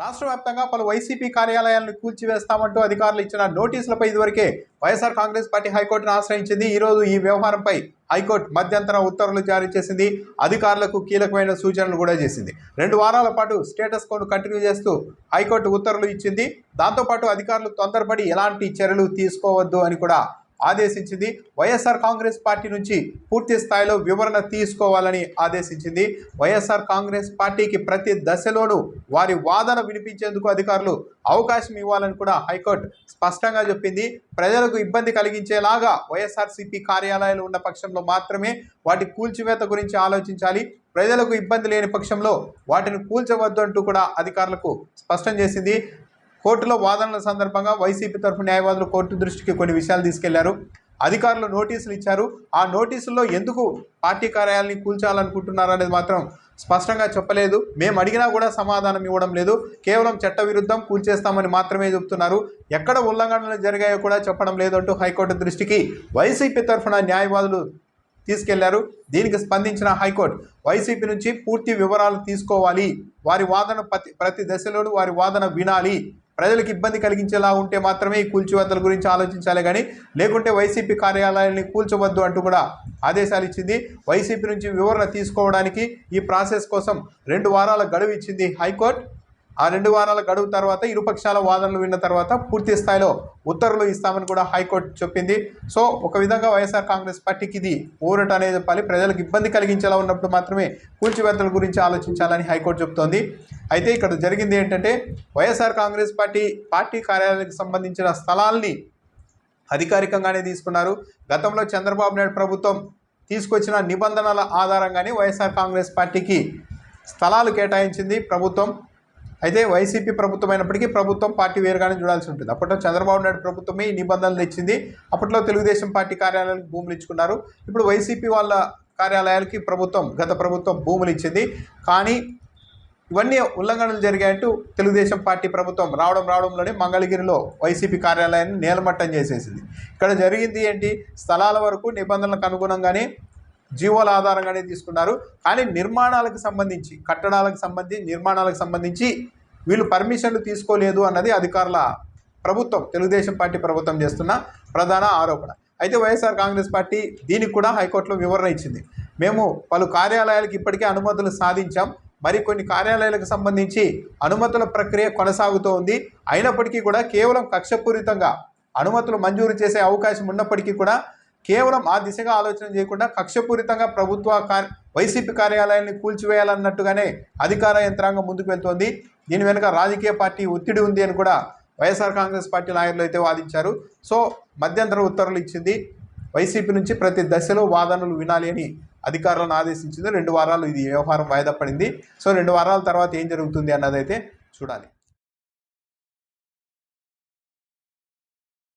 రాష్ట్ర వ్యాప్తంగా పలు వైసీపీ కార్యాలయాలను కూల్చివేస్తామంటూ అధికారులు ఇచ్చిన నోటీసులపై ఇదివరకే వైఎస్ఆర్ కాంగ్రెస్ పార్టీ హైకోర్టును ఆశ్రయించింది. ఈరోజు ఈ వ్యవహారంపై హైకోర్టు మధ్యంతర ఉత్తర్వులు జారీ చేసింది. అధికారులకు కీలకమైన సూచనలు కూడా చేసింది. రెండు వారాల పాటు స్టేటస్ కోను కంటిన్యూ చేస్తూ హైకోర్టు ఉత్తర్వులు ఇచ్చింది. దాంతోపాటు అధికారులు తొందరపడి ఎలాంటి చర్యలు తీసుకోవద్దు అని కూడా ఆదేశించింది. వైఎస్ఆర్ కాంగ్రెస్ పార్టీ నుంచి పూర్తి స్థాయిలో వివరణ తీసుకోవాలని ఆదేశించింది. వైఎస్ఆర్ కాంగ్రెస్ పార్టీకి ప్రతి దశలోనూ వారి వాదన వినిపించేందుకు అధికారులు అవకాశం ఇవ్వాలని కూడా హైకోర్టు స్పష్టంగా చెప్పింది. ప్రజలకు ఇబ్బంది కలిగించేలాగా వైఎస్ఆర్సీపీ కార్యాలయాలు ఉన్న పక్షంలో మాత్రమే వాటి కూల్చివేత గురించి ఆలోచించాలి. ప్రజలకు ఇబ్బంది లేని పక్షంలో వాటిని కూల్చవద్దు అంటూ కూడా అధికారులకు స్పష్టం చేసింది. కోర్టులో వాదనల సందర్భంగా వైసీపీ తరఫు న్యాయవాదులు కోర్టు దృష్టికి కొన్ని విషయాలు తీసుకెళ్ళారు. అధికారులు నోటీసులు ఇచ్చారు. ఆ నోటీసుల్లో ఎందుకు పార్టీ కార్యాలయాన్ని కూల్చాలనుకుంటున్నారు అనేది మాత్రం స్పష్టంగా చెప్పలేదు. మేము అడిగినా కూడా సమాధానం ఇవ్వడం లేదు. కేవలం చట్ట విరుద్ధం కూల్చేస్తామని మాత్రమే చెబుతున్నారు. ఎక్కడ ఉల్లంఘనలు జరిగాయో కూడా చెప్పడం లేదంటూ హైకోర్టు దృష్టికి వైసీపీ తరఫున న్యాయవాదులు తీసుకెళ్ళారు. దీనికి స్పందించిన హైకోర్టు వైసీపీ నుంచి పూర్తి వివరాలు తీసుకోవాలి. వారి వాదన ప్రతి ప్రతి దశలోనూ వారి వాదన వినాలి. ప్రజలకు ఇబ్బంది కలిగించేలా ఉంటే మాత్రమే ఈ కూల్చివేతల గురించి ఆలోచించాలి కానీ లేకుంటే వైసీపీ కార్యాలయాన్ని కూల్చవద్దు అంటూ కూడా ఆదేశాలు ఇచ్చింది. వైసీపీ నుంచి వివరణ తీసుకోవడానికి ఈ ప్రాసెస్ కోసం రెండు వారాల గడువు ఇచ్చింది హైకోర్టు. ఆ రెండు వారాల గడువు తర్వాత ఇరుపక్షాల వాదనలు విన్న తర్వాత పూర్తి స్థాయిలో ఉత్తర్వులు ఇస్తామని కూడా హైకోర్టు చెప్పింది. సో ఒక విధంగా వైఎస్ఆర్ కాంగ్రెస్ పార్టీకి ఇది ఊరట అనేది చెప్పాలి. ప్రజలకు ఇబ్బంది కలిగించేలా ఉన్నప్పుడు మాత్రమే కూల్చివేతల గురించి ఆలోచించాలని హైకోర్టు చెప్తోంది. అయితే ఇక్కడ జరిగింది ఏంటంటే వైఎస్ఆర్ కాంగ్రెస్ పార్టీ పార్టీ కార్యాలయానికి సంబంధించిన స్థలాల్ని అధికారికంగానే తీసుకున్నారు. గతంలో చంద్రబాబు నాయుడు ప్రభుత్వం తీసుకొచ్చిన నిబంధనల ఆధారంగానే వైఎస్ఆర్ కాంగ్రెస్ పార్టీకి స్థలాలు కేటాయించింది ప్రభుత్వం. అయితే వైసీపీ ప్రభుత్వం అయినప్పటికీ ప్రభుత్వం పార్టీ వేరుగానే చూడాల్సి ఉంటుంది. అప్పట్లో చంద్రబాబు నాయుడు ప్రభుత్వమే ఈ నిబంధనలు తెచ్చింది. అప్పట్లో తెలుగుదేశం పార్టీ కార్యాలయాలకు భూములు ఇచ్చుకున్నారు. ఇప్పుడు వైసీపీ వాళ్ళ కార్యాలయాలకి ప్రభుత్వం గత ప్రభుత్వం భూములు ఇచ్చింది. కానీ ఇవన్నీ ఉల్లంఘనలు జరిగాయంటూ తెలుగుదేశం పార్టీ ప్రభుత్వం రావడం రావడంలోనే మంగళగిరిలో వైసీపీ కార్యాలయాన్ని నేలమట్టం చేసేసింది. ఇక్కడ జరిగింది ఏంటి? స్థలాల వరకు నిబంధనలకు అనుగుణంగానే జీవోల ఆధారంగానే తీసుకున్నారు. కానీ నిర్మాణాలకు సంబంధించి కట్టడాలకు సంబంధించి నిర్మాణాలకు సంబంధించి వీళ్ళు పర్మిషన్లు తీసుకోలేదు అన్నది అధికారుల ప్రభుత్వం తెలుగుదేశం పార్టీ ప్రభుత్వం చేస్తున్న ప్రధాన ఆరోపణ. అయితే వైఎస్ఆర్ కాంగ్రెస్ పార్టీ దీనికి కూడా హైకోర్టులో వివరణ ఇచ్చింది. మేము పలు కార్యాలయాలకు ఇప్పటికే అనుమతులు సాధించాం. మరి కొన్ని కార్యాలయాలకు సంబంధించి అనుమతుల ప్రక్రియ కొనసాగుతూ ఉంది అయినప్పటికీ కూడా కేవలం కక్షపూరితంగా అనుమతులు మంజూరు చేసే అవకాశం ఉన్నప్పటికీ కూడా కేవలం ఆ దిశగా ఆలోచన చేయకుండా కక్షపూరితంగా ప్రభుత్వ కార్య వైసీపీ కార్యాలయాన్ని కూల్చివేయాలన్నట్టుగానే అధికార యంత్రాంగం ముందుకు వెళ్తోంది. దీని వెనుక రాజకీయ పార్టీ ఒత్తిడి ఉంది అని కూడా వైఎస్ఆర్ కాంగ్రెస్ పార్టీ నాయకులు అయితే వాదించారు. సో మధ్యంతర ఉత్తర్వులు ఇచ్చింది వైసీపీ నుంచి ప్రతి దశలో వాదనలు వినాలి అని అధికారులను ఆదేశించింది. రెండు వారాలు ఇది వ్యవహారం వాయిదా పడింది. సో రెండు వారాల తర్వాత ఏం జరుగుతుంది అన్నదైతే చూడాలి.